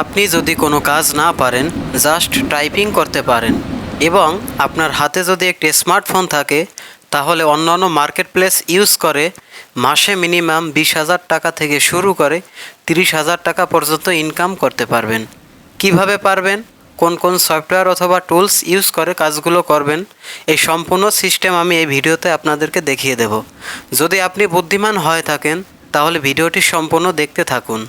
আপনি যদি কোনো কাজ না পারেন জাস্ট টাইপিং করতে পারেন। এবং আপনার হাতে যদি একটি স্মার্টফোন থাকে, তাহলে অন্যান্য মার্কেট প্লেস ইউজ করে, মাসে মিনিমাম বিশ হাজার টাকা থেকে শুরু করে তিরিশ হাজার টাকা পর্যন্ত ইনকাম করতে পারবেন। কীভাবে পারবেন? কোন কোন সফটওয়্যার অথবা টুলস ইউজ করে কাজগুলো করবেন? এই সম্পূর্ণ সিস্টেম আমি এই ভিডিওতে আপনাদেরকে দেখিয়ে দেব। যদি আপনি বুদ্ধিমান হয়ে থাকেন, তাহলে ভিডিওটি সম্পূর্ণ দেখতে থাকুন।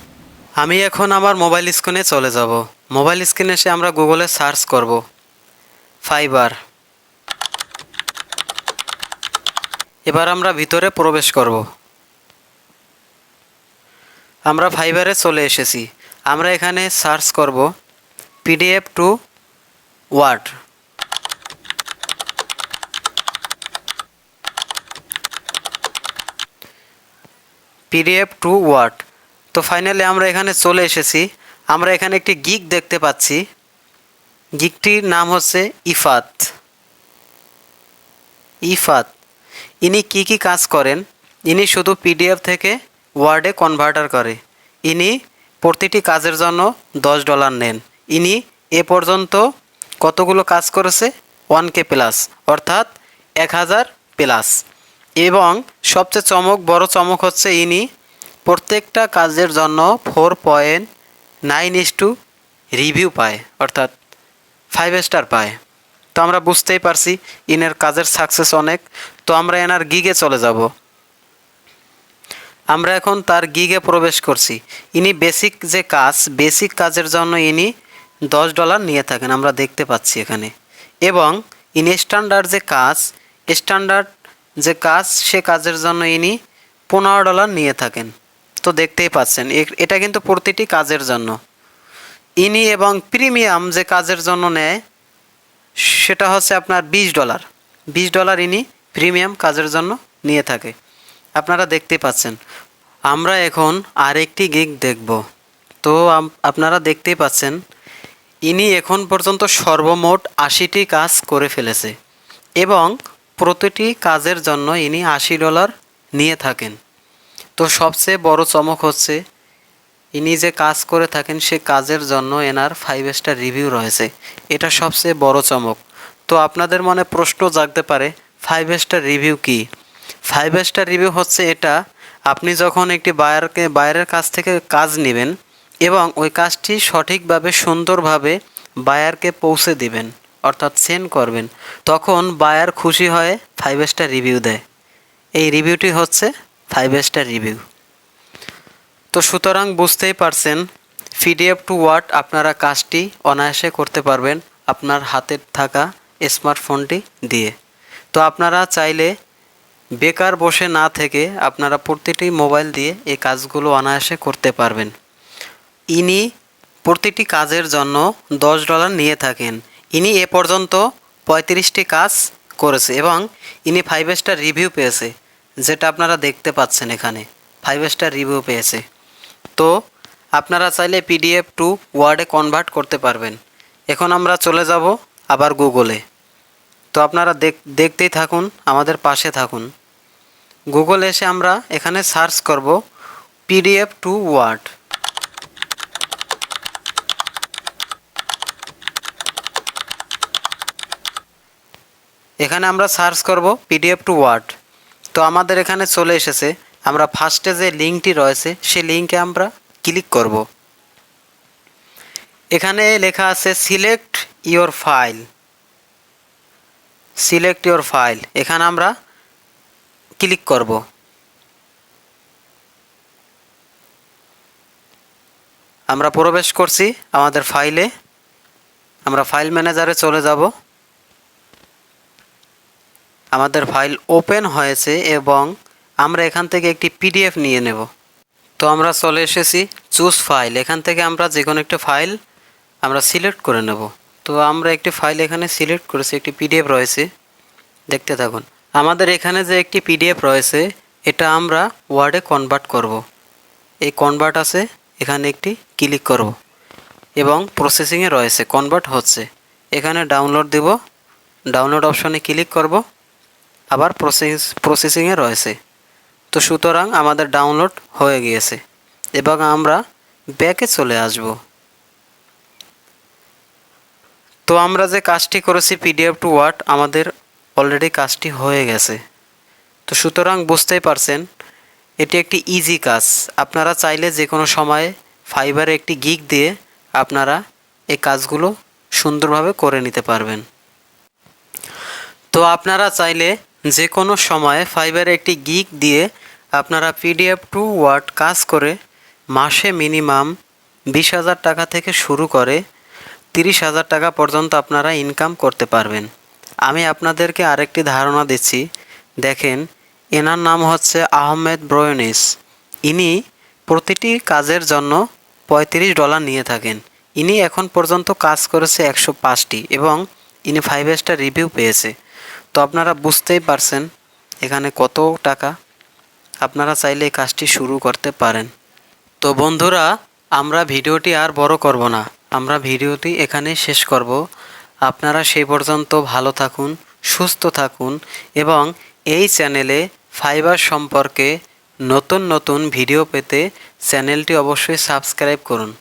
আমি এখন আমার মোবাইল স্ক্রিনে চলে যাব। মোবাইল স্ক্রিনে এসে আমরা গুগলে সার্চ করব। ফাইবার এবার আমরা ভিতরে প্রবেশ করব। আমরা ফাইবারে চলে এসেছি। আমরা এখানে সার্চ করব PDF to word PDF to word তো ফাইনালি আমরা এখানে চলে এসেছি। আমরা এখানে একটি গিক দেখতে পাচ্ছি। গিকটির নাম হচ্ছে ইফাত। ইফাত, ইনি কি কি কাজ করেন? ইনি শুধু পিডিএফ থেকে ওয়ার্ডে কনভার্টার করে। ইনি প্রতিটি কাজের জন্য দশ ডলার নেন। ইনি এ পর্যন্ত কতগুলো কাজ করেছে? ওয়ান কে প্লাস অর্থাৎ এক হাজার প্লাস এবং সবচেয়ে চমক, বড় চমক হচ্ছে ইনি প্রত্যেকটা কাজের জন্য four point nine is two review পায়, অর্থাৎ ফাইভ স্টার পায়। তো আমরা বুঝতেই পারছি, ইনের কাজের সাকসেস অনেক। তো আমরা এনার গিগে চলে যাব। আমরা এখন তার গিগে প্রবেশ করছি। ইনি বেসিক যে কাজ বেসিক কাজের জন্য ইনি দশ ডলার নিয়ে থাকেন, আমরা দেখতে পাচ্ছি এখানে। এবং ইনি স্ট্যান্ডার্ড যে কাজ স্ট্যান্ডার্ড যে কাজ, সে কাজের জন্য ইনি পনেরো ডলার নিয়ে থাকেন। তো দেখতেই পাচ্ছেন এটা কিন্তু প্রতিটি কাজের জন্য। ইনি এবং প্রিমিয়াম যে কাজের জন্য নেয়, সেটা হচ্ছে আপনার বিশ ডলার। বিশ ডলার ইনি প্রিমিয়াম কাজের জন্য নিয়ে থাকে। আপনারা দেখতে পাচ্ছেন। আমরা এখন আরেকটি গিগ দেখব। তো আপনারা দেখতেই পাচ্ছেন, ইনি এখন পর্যন্ত সর্বমোট আশিটি কাজ করে ফেলেছে। এবং প্রতিটি কাজের জন্য ইনি আশি ডলার নিয়ে থাকেন। তো সবচেয়ে বড় চমক হচ্ছে, ইনি যে কাজ করে থাকেন সে কাজের জন্য এনার ফাইভ স্টার রিভিউ রয়েছে। এটা সবচেয়ে বড় চমক। তো আপনাদের মনে প্রশ্ন জাগতে পারে ফাইভ স্টার রিভিউ কি? ফাইভ স্টার রিভিউ হচ্ছে এটা, আপনি যখন একটি বায়ারকে, বায়ারের কাছ থেকে কাজ নেবেন এবং ওই কাজটি সঠিকভাবে, সুন্দরভাবে বায়ারকে পৌঁছে দিবেন, অর্থাৎ সেন্ড করবেন, তখন বায়ার খুশি হয়ে ফাইভ স্টার রিভিউ দেয়। এই রিভিউটি হচ্ছে ফাইভ স্টার রিভিউ। তো সুতরাং বুঝতেই পারছেন, পিডিএফ টু ওয়ার্ড আপনারা কাজটি অনায়াসে করতে পারবেন আপনার হাতে থাকা স্মার্টফোনটি দিয়ে। তো আপনারা চাইলে বেকার বসে না থেকে আপনারা প্রতিটি মোবাইল দিয়ে এই কাজগুলো অনায়াসে করতে পারবেন। ইনি প্রতিটি কাজের জন্য দশ ডলার নিয়ে থাকেন। ইনি এ পর্যন্ত পঁয়ত্রিশটি কাজ করেছে এবং ইনি ফাইভ স্টার রিভিউ পেয়েছে। যেটা আপনারা দেখতে পাচ্ছেন এখানে। ফাইভ স্টার রিভিউ পেয়েছে। তো, আপনারা চাইলে পিডিএফ টু ওয়ার্ডে কনভার্ট করতে পারবেন। এখন আমরা চলে যাব আবার গুগলে তো আপনারা দেখ, দেখতেই থাকুন, আমাদের পাশে থাকুন। গুগলে এসে আমরা এখানে সার্চ করব পিডিএফ টু ওয়ার্ড এখানে আমরা সার্চ করব পিডিএফ টু ওয়ার্ড তো আমাদের এখানে চলে এসেছে। আমরা ফার্স্টে যে লিঙ্কটি রয়েছে, সেই লিঙ্কে আমরা ক্লিক করব। এখানে লেখা আছে select your file select your file এখানে আমরা ক্লিক করব। আমরা প্রবেশ করছি আমাদের ফাইলে আমরা ফাইল ম্যানেজারে চলে যাব। আমাদের ফাইল ওপেন হয়েছে এবং আমরা এখান থেকে একটি পিডিএফ নিয়ে নেব। তো আমরা চলে এসেছি চুজ ফাইল। এখান থেকে আমরা যে কোনো একটা ফাইল আমরা সিলেক্ট করে নেব। তো আমরা একটি ফাইল এখানে সিলেক্ট করেছি, একটি পিডিএফ রয়েছে। দেখতে থাকুন। আমাদের এখানে যে একটি পিডিএফ রয়েছে, এটা আমরা ওয়ার্ডে কনভার্ট করব। এই কনভার্ট আছে, এখানে একটি ক্লিক করব এবং প্রসেসিংয়ে রয়েছে কনভার্ট হচ্ছে। এখানে ডাউনলোড দেব ডাউনলোড অপশনে ক্লিক করব। আবার প্রসেস প্রসেসিংয়ে রয়েছে। তো সুতরাং আমাদের ডাউনলোড হয়ে গিয়েছে। এবং আমরা ব্যাকে চলে আসব। তো আমরা যে কাজটি করেছি পিডিএফ টু ওয়ার্ড আমাদের অলরেডি কাজটি হয়ে গেছে। তো সুতরাং বুঝতেই পারছেন, এটি একটি ইজি কাজ। আপনারা চাইলে যে কোনো সময়ে ফাইবারে একটি গিগ দিয়ে আপনারা এই কাজগুলো সুন্দরভাবে করে নিতে পারবেন। তো আপনারা চাইলে যে কোনো সময়ে ফাইবারে একটি গিগ দিয়ে আপনারা পিডিএফ টু ওয়ার্ড কাজ করে মাসে মিনিমাম বিশ হাজার টাকা থেকে শুরু করে তিরিশ হাজার টাকা পর্যন্ত আপনারা ইনকাম করতে পারবেন। আমি আপনাদেরকে আরেকটি ধারণা দিচ্ছি। দেখেন, এনার নাম হচ্ছে আহমেদ ব্রয়নিস। ইনি প্রতিটি কাজের জন্য পঁয়ত্রিশ ডলার নিয়ে থাকেন। ইনি এখন পর্যন্ত কাজ করেছে একশো পাঁচটি এবং ইনি ফাইভ স্টার রিভিউ পেয়েছে। তো আপনারা বুঝতেই পারছেন এখানে কত টাকা। আপনারা চাইলে এই কাজটি শুরু করতে পারেন। তো বন্ধুরা, আমরা ভিডিওটি আর বড় করব না। আমরা ভিডিওটি এখানে শেষ করব। আপনারা সেই পর্যন্ত ভালো থাকুন, সুস্থ থাকুন এবং এই চ্যানেলে ফাইবার সম্পর্কে নতুন নতুন ভিডিও পেতে চ্যানেলটি অবশ্যই সাবস্ক্রাইব করুন।